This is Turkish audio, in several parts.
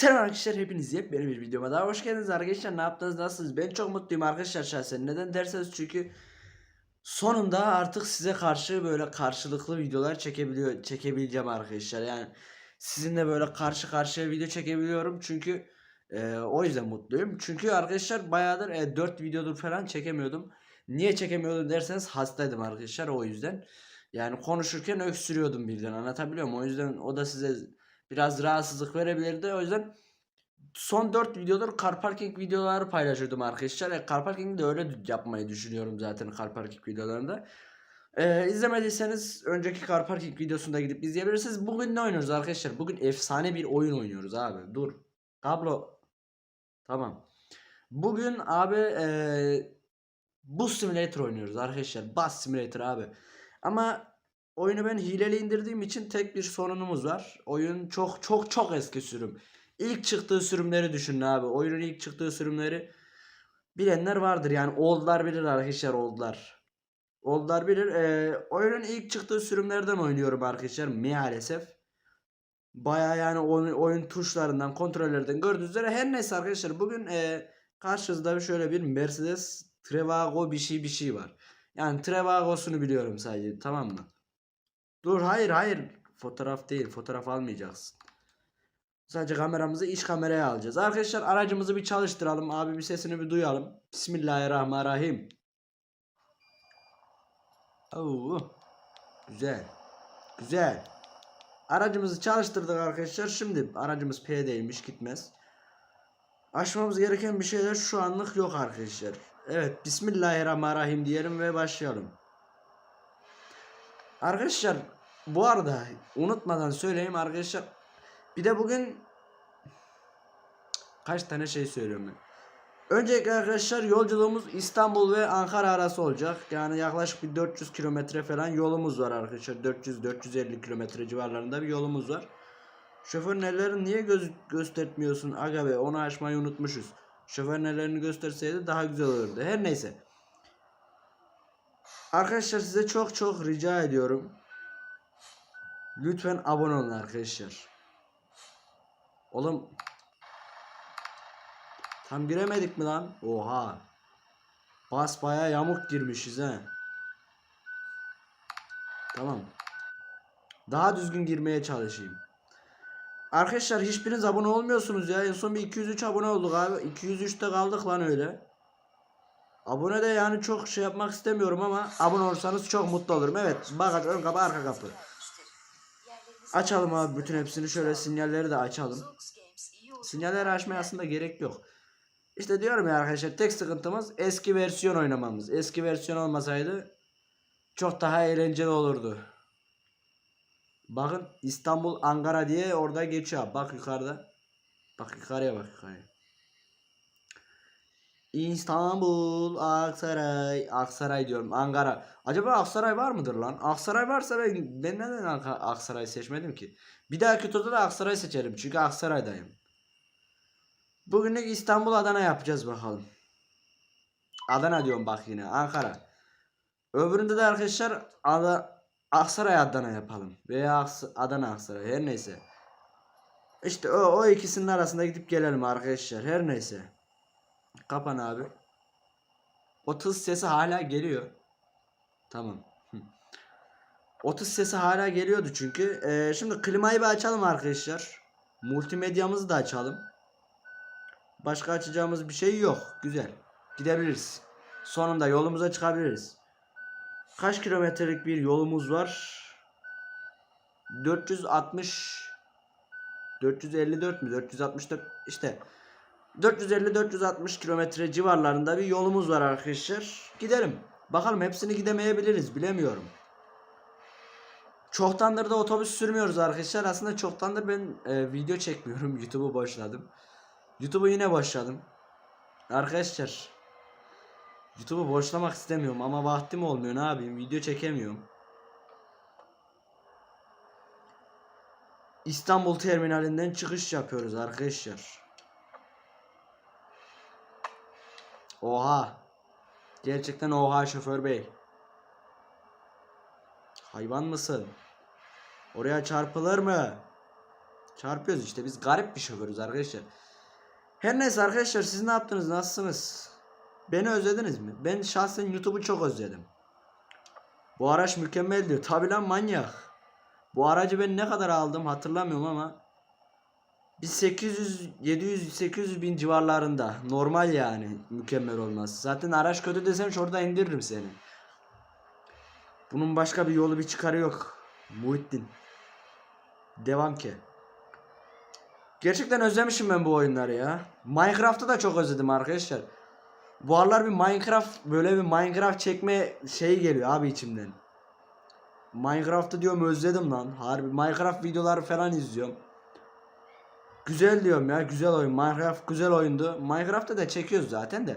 Selam arkadaşlar hepiniz yepyeni bir videoma daha hoş geldiniz arkadaşlar. Ne yaptınız nasılsınız? Ben çok mutluyum arkadaşlar şahsen. Neden derseniz çünkü sonunda artık size karşı böyle karşılıklı videolar çekebiliyor çekebileceğim arkadaşlar. Yani sizinle böyle karşı karşıya video çekebiliyorum çünkü e, o yüzden mutluyum. Çünkü arkadaşlar bayağıdır e, 4 videodur falan çekemiyordum. Niye çekemiyordum derseniz hastaydım arkadaşlar o yüzden. Yani konuşurken öksürüyordum birden anlatabiliyor muyum? O yüzden o da size biraz rahatsızlık verebilirdi. O yüzden son 4 videodur car parking videoları paylaşıyordum arkadaşlar. E, car parking de öyle yapmayı düşünüyorum zaten car parking videolarında. Ee, izlemediyseniz önceki car parking videosunda gidip izleyebilirsiniz. Bugün ne oynuyoruz arkadaşlar? Bugün efsane bir oyun oynuyoruz abi. Dur. Kablo. Tamam. Bugün abi ee, Bus Simulator oynuyoruz arkadaşlar. Bus Simulator abi. Ama Oyunu ben hileli indirdiğim için tek bir sorunumuz var. Oyun çok çok çok eski sürüm. İlk çıktığı sürümleri düşünün abi. Oyunun ilk çıktığı sürümleri bilenler vardır. Yani oldlar bilir arkadaşlar oldlar. Oldlar bilir. Ee, oyunun ilk çıktığı sürümlerden oynuyorum arkadaşlar maalesef. Baya yani oyun, oyun tuşlarından kontrollerden gördüğünüz üzere her neyse arkadaşlar bugün e, karşınızda şöyle bir Mercedes Trevago bir şey bir şey var. Yani Trevago'sunu biliyorum sadece tamam mı? Dur hayır hayır. Fotoğraf değil. Fotoğraf almayacaksın. Sadece kameramızı iç kameraya alacağız. Arkadaşlar aracımızı bir çalıştıralım. Abi bir sesini bir duyalım. Bismillahirrahmanirrahim. Oo. Güzel. Güzel. Aracımızı çalıştırdık arkadaşlar. Şimdi aracımız P'deymiş gitmez. Aşmamız gereken bir şeyler şu anlık yok arkadaşlar. Evet Bismillahirrahmanirrahim diyelim ve başlayalım. Arkadaşlar bu arada unutmadan söyleyeyim arkadaşlar. Bir de bugün kaç tane şey söylüyorum ben. Öncelikle arkadaşlar yolculuğumuz İstanbul ve Ankara arası olacak. Yani yaklaşık bir 400 kilometre falan yolumuz var arkadaşlar. 400-450 kilometre civarlarında bir yolumuz var. Şoförün ellerini niye göz göstermiyorsun aga be onu açmayı unutmuşuz. Şoförün ellerini gösterseydi daha güzel olurdu. Her neyse. Arkadaşlar size çok çok rica ediyorum. Lütfen abone olun arkadaşlar. Oğlum Tam giremedik mi lan? Oha. Bas baya yamuk girmişiz he. Tamam. Daha düzgün girmeye çalışayım. Arkadaşlar hiçbiriniz abone olmuyorsunuz ya. En son bir 203 abone olduk abi. 203'te kaldık lan öyle. Abone de yani çok şey yapmak istemiyorum ama abone olursanız çok mutlu olurum. Evet bagaj ön kapı arka kapı. Açalım abi bütün hepsini şöyle sinyalleri de açalım. Sinyalleri açmaya aslında gerek yok. İşte diyorum ya arkadaşlar tek sıkıntımız eski versiyon oynamamız. Eski versiyon olmasaydı çok daha eğlenceli olurdu. Bakın İstanbul Ankara diye orada geçiyor. Bak yukarıda. Bak yukarıya bak yukarıya. İstanbul, Aksaray, Aksaray diyorum, Ankara. Acaba Aksaray var mıdır lan? Aksaray varsa ben, ben neden Aksaray seçmedim ki? Bir dahaki turda da Aksaray seçerim çünkü Aksaray'dayım. Bugünlük İstanbul, Adana yapacağız bakalım. Adana diyorum bak yine, Ankara. Öbüründe de arkadaşlar Ada, Aksaray Adana yapalım. Veya Aks- Adana Aksaray her neyse. İşte o, o ikisinin arasında gidip gelelim arkadaşlar her neyse. Kapan abi. O tız sesi hala geliyor. Tamam. O tız sesi hala geliyordu çünkü. Ee, şimdi klimayı bir açalım arkadaşlar. Multimedyamızı da açalım. Başka açacağımız bir şey yok. Güzel. Gidebiliriz. Sonunda yolumuza çıkabiliriz. Kaç kilometrelik bir yolumuz var? 460 454 mü? 464 işte 450-460 kilometre civarlarında bir yolumuz var arkadaşlar. Gidelim. Bakalım hepsini gidemeyebiliriz. Bilemiyorum. Çoktandır da otobüs sürmüyoruz arkadaşlar. Aslında çoktandır ben e, video çekmiyorum. YouTube'u boşladım. YouTube'u yine boşladım. Arkadaşlar. YouTube'u boşlamak istemiyorum ama vaktim olmuyor. Ne yapayım? Video çekemiyorum. İstanbul terminalinden çıkış yapıyoruz arkadaşlar. Oha. Gerçekten oha şoför bey. Hayvan mısın? Oraya çarpılır mı? Çarpıyoruz işte biz garip bir şoförüz arkadaşlar. Her neyse arkadaşlar siz ne yaptınız nasılsınız? Beni özlediniz mi? Ben şahsen YouTube'u çok özledim. Bu araç mükemmel diyor. Tabi lan manyak. Bu aracı ben ne kadar aldım hatırlamıyorum ama bir 800 700 800 bin civarlarında normal yani mükemmel olması. Zaten araç kötü desem şurada indiririm seni. Bunun başka bir yolu bir çıkarı yok. Muhittin. Devam ki. Gerçekten özlemişim ben bu oyunları ya. Minecraft'ı da çok özledim arkadaşlar. Bu aralar bir Minecraft böyle bir Minecraft çekme şeyi geliyor abi içimden. Minecraft'ı diyorum özledim lan. Harbi Minecraft videoları falan izliyorum. Güzel diyorum ya güzel oyun. Minecraft güzel oyundu. Minecraft'ta da çekiyoruz zaten de.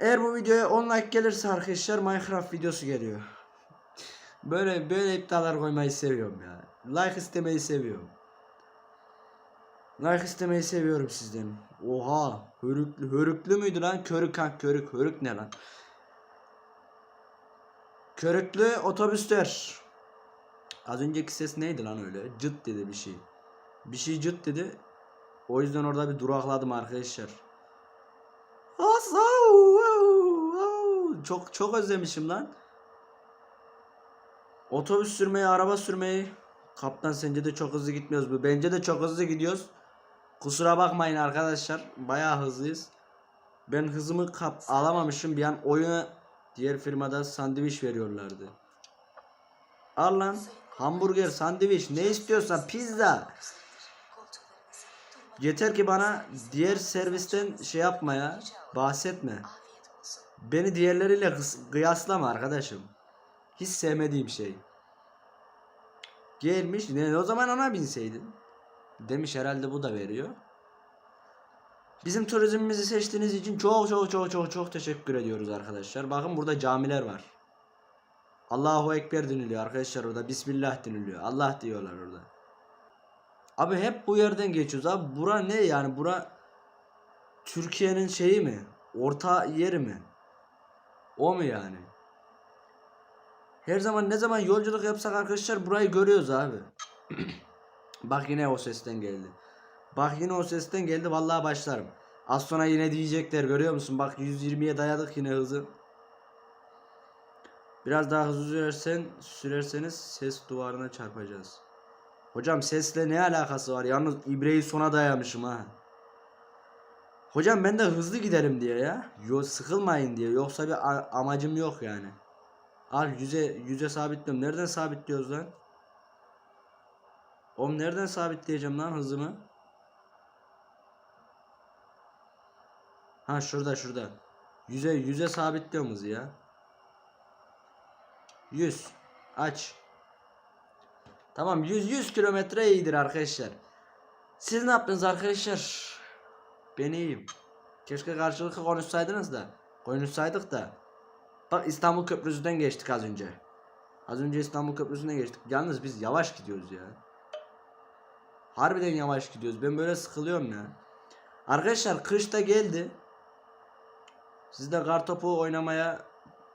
Eğer bu videoya 10 like gelirse arkadaşlar Minecraft videosu geliyor. Böyle böyle iptalar koymayı seviyorum ya. Like istemeyi seviyorum. Like istemeyi seviyorum sizden. Oha, hörüklü, hörüklü müydü lan? Körük ha, körük, hörük ne lan? Körüklü otobüsler. Az önceki ses neydi lan öyle? Cıt dedi bir şey. Bir şey cıt dedi. O yüzden orada bir durakladım arkadaşlar. Çok çok özlemişim lan. Otobüs sürmeyi, araba sürmeyi. Kaptan sence de çok hızlı gitmiyoruz bu. Bence de çok hızlı gidiyoruz. Kusura bakmayın arkadaşlar. Bayağı hızlıyız. Ben hızımı kap alamamışım. Bir an oyuna diğer firmada sandviç veriyorlardı. Al lan. Hamburger, sandviç ne istiyorsan pizza. Yeter ki bana diğer servisten şey yapmaya bahsetme. Beni diğerleriyle kıyaslama arkadaşım. Hiç sevmediğim şey. Gelmiş ne o zaman ona binseydin. Demiş herhalde bu da veriyor. Bizim turizmimizi seçtiğiniz için çok çok çok çok çok teşekkür ediyoruz arkadaşlar. Bakın burada camiler var. Allahu Ekber deniliyor arkadaşlar orada. Bismillah deniliyor. Allah diyorlar orada. Abi hep bu yerden geçiyoruz abi. Bura ne yani? Bura Türkiye'nin şeyi mi? Orta yeri mi? O mu yani? Her zaman ne zaman yolculuk yapsak arkadaşlar burayı görüyoruz abi. Bak yine o sesten geldi. Bak yine o sesten geldi vallahi başlarım. Az sonra yine diyecekler görüyor musun? Bak 120'ye dayadık yine hızı. Biraz daha hızlı sürersen sürerseniz ses duvarına çarpacağız. Hocam sesle ne alakası var? Yalnız ibreyi sona dayamışım ha. Hocam ben de hızlı giderim diye ya. Yo sıkılmayın diye. Yoksa bir amacım yok yani. Al yüze yüze sabitliyorum. Nereden sabitliyoruz lan? Oğlum nereden sabitleyeceğim lan hızımı? Ha şurada şurada. Yüze yüze sabitliyorum hızı ya. 100 aç. Tamam 100 100 kilometre iyidir arkadaşlar. Siz ne yaptınız arkadaşlar? Ben iyiyim. Keşke karşılıklı konuşsaydınız da. Konuşsaydık da. Bak İstanbul Köprüsü'nden geçtik az önce. Az önce İstanbul Köprüsü'nden geçtik. Yalnız biz yavaş gidiyoruz ya. Harbiden yavaş gidiyoruz. Ben böyle sıkılıyorum ya. Arkadaşlar kış da geldi. Siz de kartopu oynamaya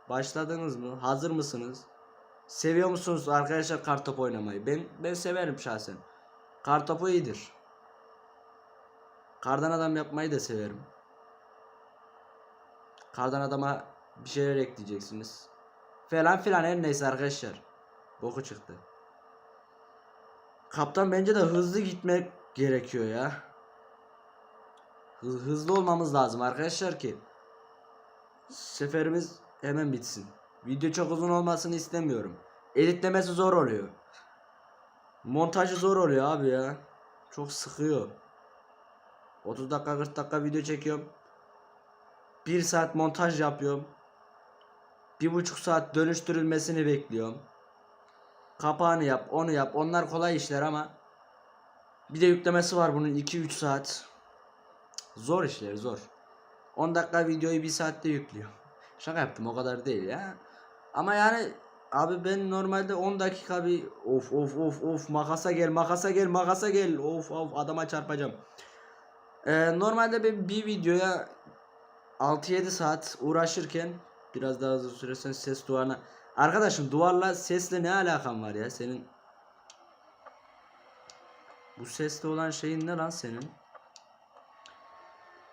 başladınız mı? Hazır mısınız? Seviyor musunuz arkadaşlar kartopu oynamayı? Ben ben severim şahsen. Kartopu iyidir. Kardan adam yapmayı da severim. Kardan adama bir şeyler ekleyeceksiniz. Falan filan her neyse arkadaşlar. Boku çıktı. Kaptan bence de hızlı gitmek gerekiyor ya. Hı- hızlı olmamız lazım arkadaşlar ki seferimiz hemen bitsin. Video çok uzun olmasını istemiyorum. Editlemesi zor oluyor. Montajı zor oluyor abi ya. Çok sıkıyor. 30 dakika 40 dakika video çekiyorum. 1 saat montaj yapıyorum. Bir buçuk saat dönüştürülmesini bekliyorum. Kapağını yap, onu yap. Onlar kolay işler ama bir de yüklemesi var bunun 2-3 saat. Zor işler zor. 10 dakika videoyu 1 saatte yüklüyor. Şaka yaptım o kadar değil ya. Ama yani abi ben normalde 10 dakika bir of of of of makasa gel makasa gel makasa gel of of adama çarpacağım. Ee, normalde ben bir videoya 6-7 saat uğraşırken biraz daha hızlı sürersen ses duvarına Arkadaşım duvarla sesle ne alakan var ya senin Bu sesli olan şeyin ne lan senin?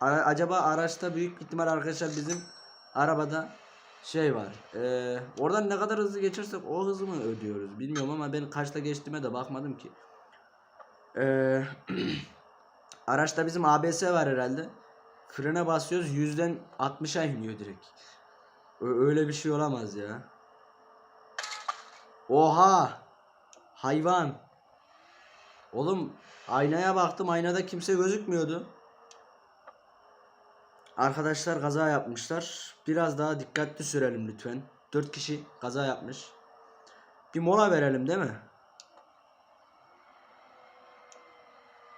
A- acaba araçta büyük ihtimal arkadaşlar bizim arabada şey var. Ee, oradan ne kadar hızlı geçersek o hızı mı ödüyoruz bilmiyorum ama ben kaçta geçtiğime de bakmadım ki. Ee, araçta bizim ABS var herhalde. Frene basıyoruz yüzden 60'a iniyor direkt. Öyle bir şey olamaz ya. Oha! Hayvan. Oğlum aynaya baktım aynada kimse gözükmüyordu. Arkadaşlar kaza yapmışlar. Biraz daha dikkatli sürelim lütfen. 4 kişi kaza yapmış. Bir mola verelim değil mi?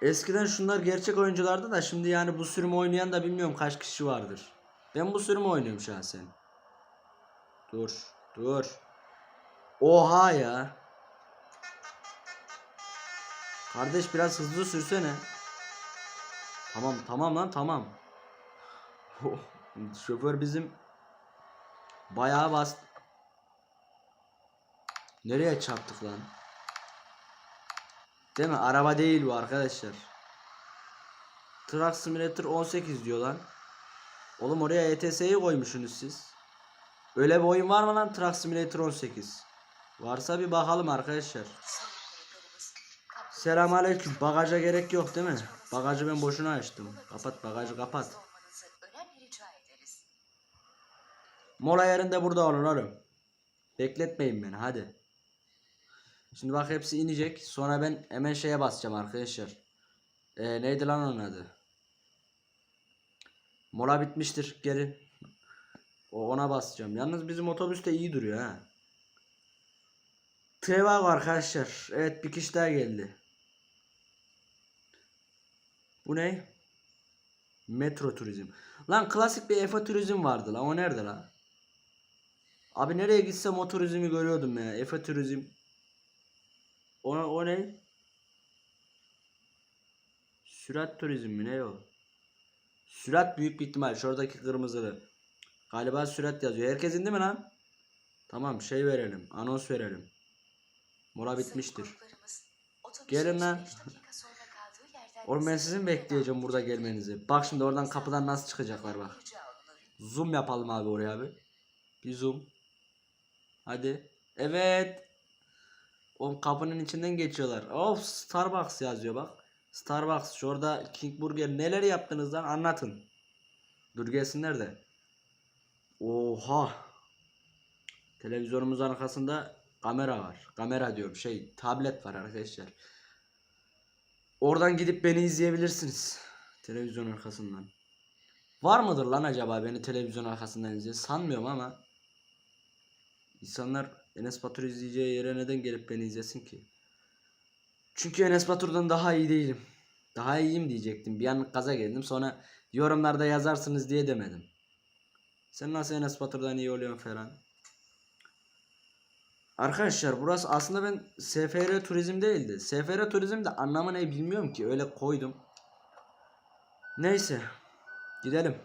Eskiden şunlar gerçek oyunculardı da şimdi yani bu sürümü oynayan da bilmiyorum kaç kişi vardır. Ben bu sürümü oynuyorum şahsen. Dur, dur. Oha ya. Kardeş biraz hızlı sürsene. Tamam tamam lan tamam. Şoför bizim bayağı bas. Nereye çarptık lan? Değil mi? Araba değil bu arkadaşlar. Truck Simulator 18 diyor lan. Oğlum oraya ETS'yi koymuşsunuz siz. Öyle bir oyun var mı lan Truck Simulator 18? Varsa bir bakalım arkadaşlar. Selamünaleyküm. Bagaja gerek yok değil mi? Bagajı ben boşuna açtım. Kapat bagajı kapat. Mola yerinde burada olun oğlum. Bekletmeyin beni hadi. Şimdi bak hepsi inecek. Sonra ben hemen şeye basacağım arkadaşlar. Ee, neydi lan onun adı? Mola bitmiştir. Gelin. O ona basacağım. Yalnız bizim otobüs de iyi duruyor ha. Trivago arkadaşlar. Evet bir kişi daha geldi. Bu ne? Metro turizm. Lan klasik bir Efe turizm vardı lan. O nerede lan? Abi nereye gitsem o turizmi görüyordum ya. Efe turizm. O, o ne? Sürat turizm mi ne o? Sürat büyük bir ihtimal. Şuradaki kırmızılı. Galiba sürat yazıyor. Herkes indi mi lan? Tamam şey verelim. Anons verelim. Mola bitmiştir. Gelin lan. Oğlum ben sizin bekleyeceğim burada gelmenizi. Bak şimdi oradan kapıdan nasıl çıkacaklar bak. Zoom yapalım abi oraya abi. Bir zoom. Hadi. Evet. O kapının içinden geçiyorlar. Of Starbucks yazıyor bak. Starbucks şurada King Burger neler yaptınız lan anlatın. Dur gelsinler de. Oha. Televizyonumuzun arkasında kamera var. Kamera diyorum şey tablet var arkadaşlar. Oradan gidip beni izleyebilirsiniz. Televizyon arkasından. Var mıdır lan acaba beni televizyon arkasından izleyen? Sanmıyorum ama. İnsanlar Enes Batur izleyeceği yere neden gelip beni izlesin ki? Çünkü Enes Batur'dan daha iyi değilim. Daha iyiyim diyecektim. Bir an gaza geldim. Sonra yorumlarda yazarsınız diye demedim. Sen nasıl Enes Batur'dan iyi oluyorsun falan? Arkadaşlar burası aslında ben SFR turizm değildi. SFR turizm de anlamı ne bilmiyorum ki. Öyle koydum. Neyse. Gidelim.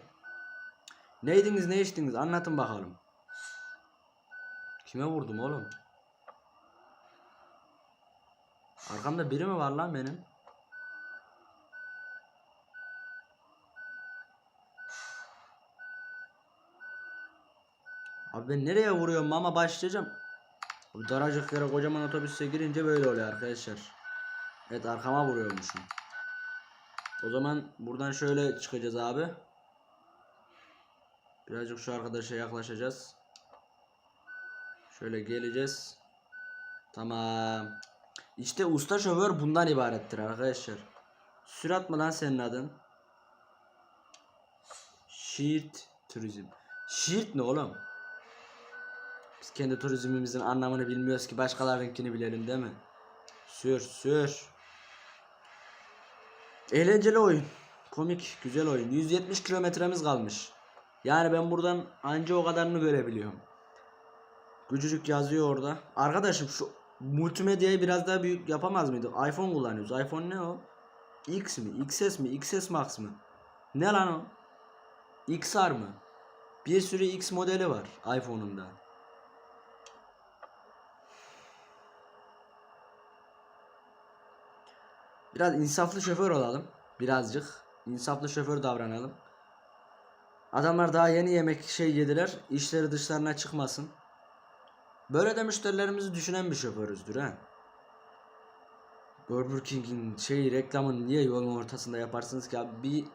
Ne yediniz ne içtiniz anlatın bakalım. Kime vurdum oğlum? Arkamda biri mi var lan benim? Abi ben nereye vuruyorum ama başlayacağım. Abi daracık yere kocaman otobüse girince böyle oluyor arkadaşlar. Evet arkama vuruyormuşum. O zaman buradan şöyle çıkacağız abi. Birazcık şu arkadaşa yaklaşacağız. Şöyle geleceğiz. Tamam. İşte usta şoför bundan ibarettir arkadaşlar. Sürat mı lan senin adın? Şiirt turizm. Şiirt ne oğlum? Biz kendi turizmimizin anlamını bilmiyoruz ki başkalarınkini bilelim değil mi? Sür sür. Eğlenceli oyun. Komik, güzel oyun. 170 kilometremiz kalmış. Yani ben buradan anca o kadarını görebiliyorum. Gücücük yazıyor orada. Arkadaşım şu multimedyayı biraz daha büyük yapamaz mıydık? iPhone kullanıyoruz. iPhone ne o? X mi? XS mi? XS Max mı? Ne lan o? XR mı? Bir sürü X modeli var iPhone'un da. Biraz insaflı şoför olalım. Birazcık. insaflı şoför davranalım. Adamlar daha yeni yemek şey yediler. İşleri dışlarına çıkmasın. Böyle de müşterilerimizi düşünen bir şoförüzdür ha. Burger King'in şey reklamını niye yolun ortasında yaparsınız ki abi? Bir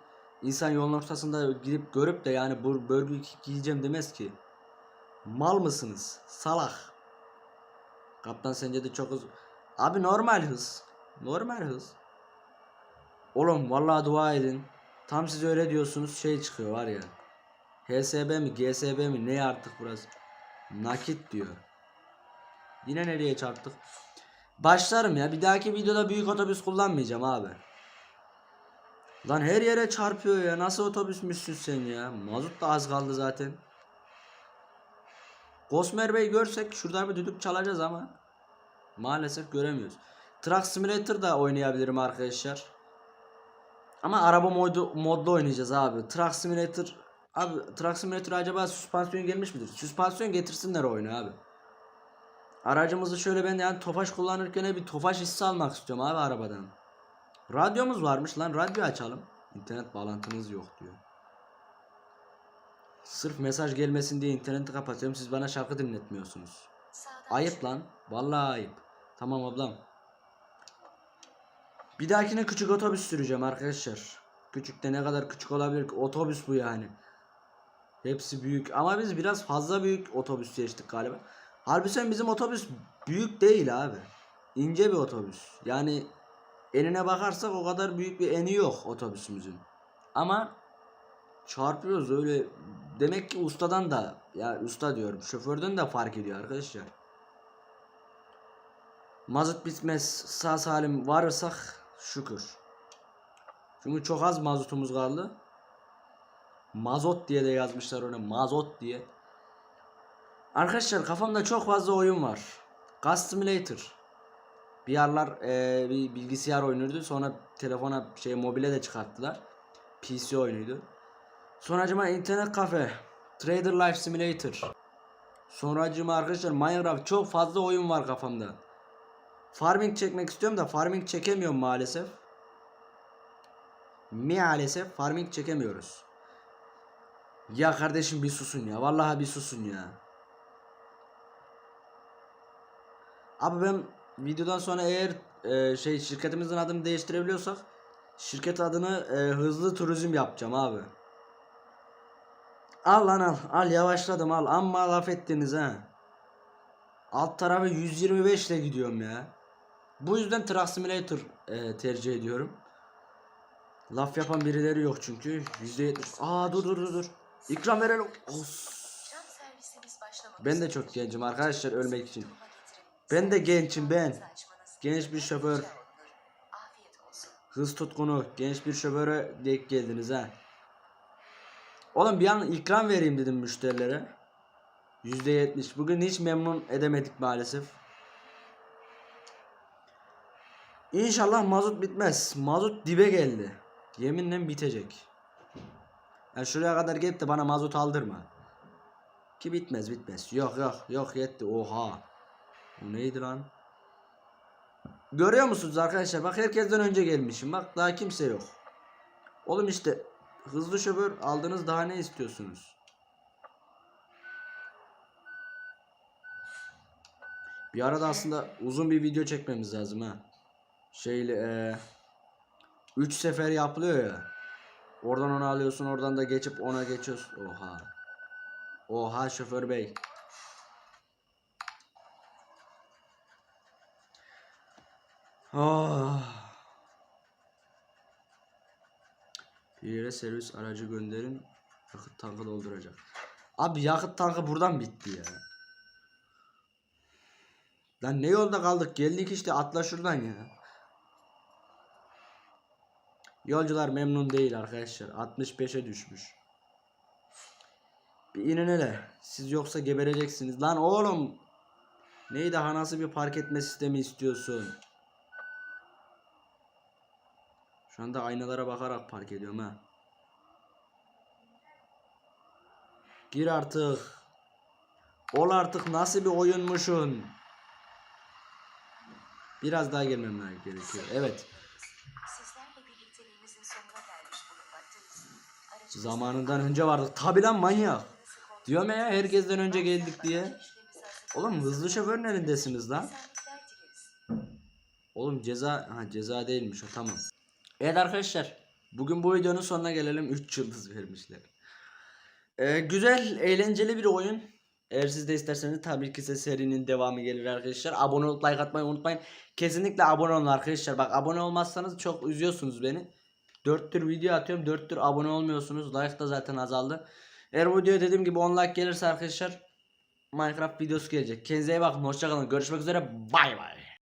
insan yolun ortasında gidip görüp de yani bu Burger King yiyeceğim demez ki. Mal mısınız? Salak. Kaptan sence de çok hız. Abi normal hız. Normal hız. Oğlum vallahi dua edin. Tam siz öyle diyorsunuz şey çıkıyor var ya. HSB mi GSB mi ne artık burası. Nakit diyor. Yine nereye çarptık? Başlarım ya. Bir dahaki videoda büyük otobüs kullanmayacağım abi. Lan her yere çarpıyor ya. Nasıl otobüsmüşsün sen ya? Mazot da az kaldı zaten. Gosmer Bey görsek şurada bir düdük çalacağız ama maalesef göremiyoruz. Truck Simulator da oynayabilirim arkadaşlar. Ama araba modu modda oynayacağız abi. Truck Simulator abi Truck Simulator acaba süspansiyon gelmiş midir? Süspansiyon getirsinler oyunu abi. Aracımızı şöyle ben yani Tofaş kullanırken bir Tofaş hissi almak istiyorum abi arabadan. Radyomuz varmış lan radyo açalım. İnternet bağlantınız yok diyor. Sırf mesaj gelmesin diye interneti kapatıyorum siz bana şarkı dinletmiyorsunuz. Ayıp lan. Vallahi ayıp. Tamam ablam. Bir dahakine küçük otobüs süreceğim arkadaşlar. Küçük de ne kadar küçük olabilir ki? Otobüs bu yani. Hepsi büyük ama biz biraz fazla büyük otobüs seçtik galiba. Halbuki bizim otobüs büyük değil abi. İnce bir otobüs. Yani enine bakarsak o kadar büyük bir eni yok otobüsümüzün. Ama çarpıyoruz öyle. Demek ki ustadan da ya usta diyorum şoförden de fark ediyor arkadaşlar. Mazot bitmez sağ salim varırsak şükür. Çünkü çok az mazotumuz kaldı. Mazot diye de yazmışlar ona mazot diye. Arkadaşlar kafamda çok fazla oyun var. Gas Simulator. Bir yerler eee, bir bilgisayar oyunuydu. Sonra telefona şey mobile de çıkarttılar. PC oyunuydu. Sonra acaba internet kafe. Trader Life Simulator. Sonra acaba arkadaşlar Minecraft çok fazla oyun var kafamda. Farming çekmek istiyorum da farming çekemiyorum maalesef. Maalesef farming çekemiyoruz. Ya kardeşim bir susun ya. Vallahi bir susun ya. Abi ben videodan sonra eğer e, şey şirketimizin adını değiştirebiliyorsak şirket adını e, hızlı turizm yapacağım abi. Al lan al. Al yavaşladım al. Amma laf ettiniz ha. Alt tarafı 125 ile gidiyorum ya. Bu yüzden Truck Simulator e, tercih ediyorum. Laf yapan birileri yok çünkü. %70. Aa dur dur dur dur. İkram verelim. Os. Ben de çok gencim arkadaşlar ölmek için. Ben de gençim ben. Genç bir şoför. Hız tutkunu. Genç bir şoföre denk geldiniz ha. Oğlum bir an ikram vereyim dedim müşterilere. %70. Bugün hiç memnun edemedik maalesef. İnşallah mazot bitmez. Mazot dibe geldi. Yeminle bitecek. Ya şuraya kadar gelip de bana mazot aldırma. Ki bitmez bitmez. Yok yok yok yetti. Oha. Bu neydi lan? Görüyor musunuz arkadaşlar? Bak herkesten önce gelmişim. Bak daha kimse yok. Oğlum işte hızlı şoför aldınız daha ne istiyorsunuz? Bir arada aslında uzun bir video çekmemiz lazım ha. Şeyle 3 sefer yapılıyor ya. Oradan onu alıyorsun, oradan da geçip ona geçiyorsun. Oha. Oha şoför bey. Ah. Yere servis aracı gönderin. Yakıt tankı dolduracak. Abi yakıt tankı buradan bitti ya. Lan ne yolda kaldık? Geldik işte atla şuradan ya. Yolcular memnun değil arkadaşlar. 65'e düşmüş. Bir inin hele. Siz yoksa gebereceksiniz. Lan oğlum. Neyi daha nasıl bir park etme sistemi istiyorsun? Şu anda aynalara bakarak park ediyorum ha. Gir artık. Ol artık nasıl bir oyunmuşun. Biraz daha gelmem gerekiyor. Evet. Zamanından önce vardık. Tabi lan manyak. Diyorum ya herkesten önce geldik diye. Oğlum hızlı şoförün elindesiniz lan. Oğlum ceza ha ceza değilmiş o tamam. Evet arkadaşlar bugün bu videonun sonuna gelelim 3 yıldız vermişler. Ee, güzel eğlenceli bir oyun. Eğer siz de isterseniz tabii ki size serinin devamı gelir arkadaşlar. Abone olup like atmayı unutmayın. Kesinlikle abone olun arkadaşlar. Bak abone olmazsanız çok üzüyorsunuz beni. 4 tür video atıyorum 4 tür abone olmuyorsunuz. Like da zaten azaldı. Eğer bu videoya dediğim gibi 10 like gelirse arkadaşlar Minecraft videosu gelecek. Kendinize iyi bakın. Hoşçakalın. Görüşmek üzere. Bay bay.